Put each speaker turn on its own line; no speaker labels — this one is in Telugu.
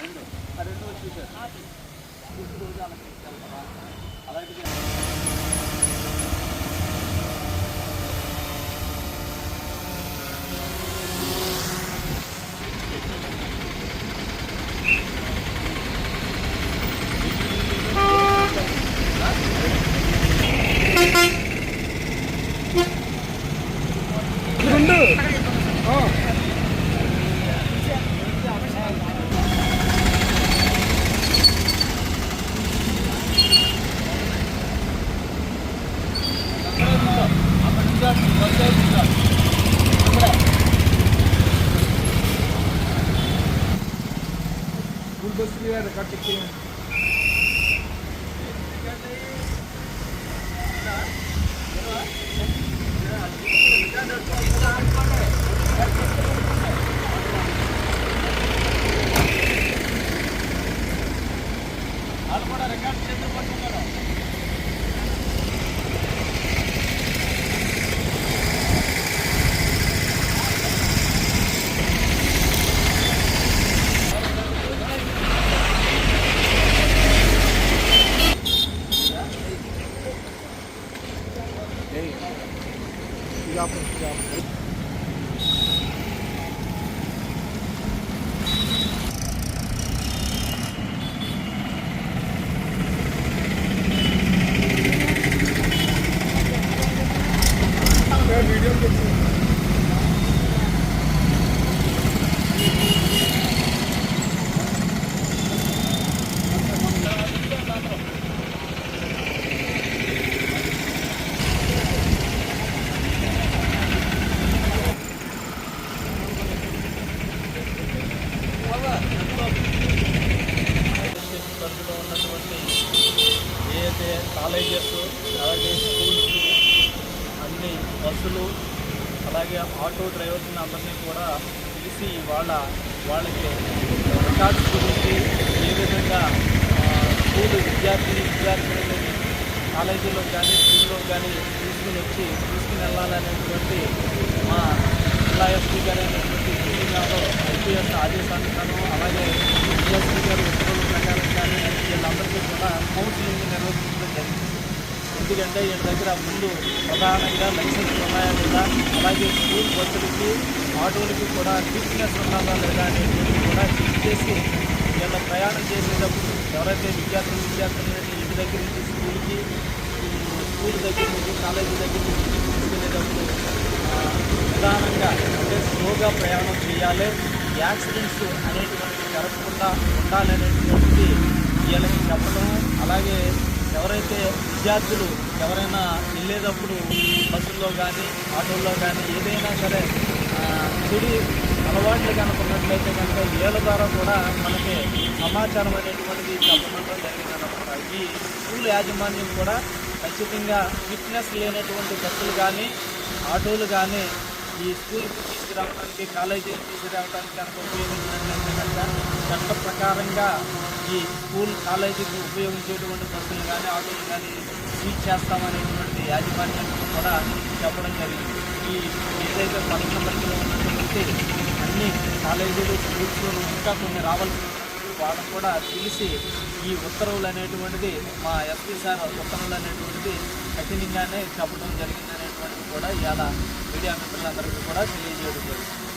రెండు రెండు వచ్చి సార్ అలాగే స్కూల్ బస్సు కట్టి వాళ్ళు కూడా రికార్డ్ చేతులు పట్టుకున్నారు వీడియో పరిధిలో ఉన్నటువంటి ఏదైతే కాలేజెస్ అలాగే స్కూల్స్ అన్ని బస్సులు అలాగే ఆటో డ్రైవర్స్ని అందరినీ కూడా పిలిచి వాళ్ళ వాళ్ళకి రికార్డ్స్ గురించి ఏ విధంగా స్కూల్ విద్యార్థిని విద్యార్థులని కాలేజీలో కానీ స్కూల్లో కానీ తీసుకుని వచ్చి తీసుకుని వెళ్ళాలనేటువంటి మా జిల్లా ఎస్పీ గారు అయినటువంటి జిల్లాలో ఐపీఎస్ కాను అలాగే డిఎస్పీ గారు ఉత్తర్వులు ప్రకారం కానీ వీళ్ళందరికీ కూడా కౌన్సిలింగ్ నిర్వహించడం జరిగింది ఎందుకంటే వీళ్ళ దగ్గర ముందు ప్రధానంగా లైసెన్స్ ఉన్నాయా లేదా అలాగే స్కూల్ బస్సులకి ఆటోలకి కూడా ఫిట్నెస్ ఉన్నదా లేదా అనేది కూడా చెక్ చేసి వీళ్ళ ప్రయాణం చేసేటప్పుడు ఎవరైతే విద్యార్థులు విద్యార్థులు ఇంటి దగ్గర నుంచి స్కూల్కి స్కూల్ దగ్గర నుంచి కాలేజీ దగ్గర నుంచి తీసుకెళ్ళేటప్పుడు ఆ, నిదానంగా అంటే స్లోగా ప్రయాణం చేయాలి. యాక్సిడెంట్స్ అనేటువంటివి జరగకుండా ఉండాలనేటువంటిది వీళ్ళకి చెప్పడం. అలాగే ఎవరైతే విద్యార్థులు ఎవరైనా వెళ్ళేటప్పుడు బస్సుల్లో కానీ ఆటోల్లో కానీ ఏదైనా సరే చెడు అలవాట్లు కనుక ఉన్నట్లయితే కనుక వీళ్ళ ద్వారా కూడా మనకి సమాచారం అనేటువంటిది చెప్పడం జరిగిందన్నమాట ఈ స్కూల్ యాజమాన్యం కూడా ఖచ్చితంగా ఫిట్నెస్ లేనటువంటి బస్సులు కానీ ఆటోలు కానీ ఈ స్కూల్కి తీసుకురావడానికి కాలేజీకి తీసుకురావడానికి కనుక ఉపయోగించినట్లయితే కనుక చట్ట ప్రకారంగా ఈ స్కూల్ కాలేజీకి ఉపయోగించేటువంటి బస్సులు కానీ ఆటోలు కానీ సీజ్ చేస్తామనేటువంటి యాజమాన్యం కూడా చెప్పడం జరిగింది. ఈ ఏదైతే పట్టణ పరిధిలో ఉన్నటువంటి అన్ని కాలేజీలు స్కూల్స్లో ఇంకా కొన్ని రావాల్సిన వాళ్ళకు కూడా తెలిసి ఈ ఉత్తర్వులు అనేటువంటిది మా ఎస్పీ సార్ ఉత్తర్వులు అనేటువంటిది కఠినంగానే చెప్పడం జరిగింది అనేటువంటిది కూడా ఇవాళ మీడియా మిత్రులందరికీ కూడా తెలియజేయడం జరుగుతుంది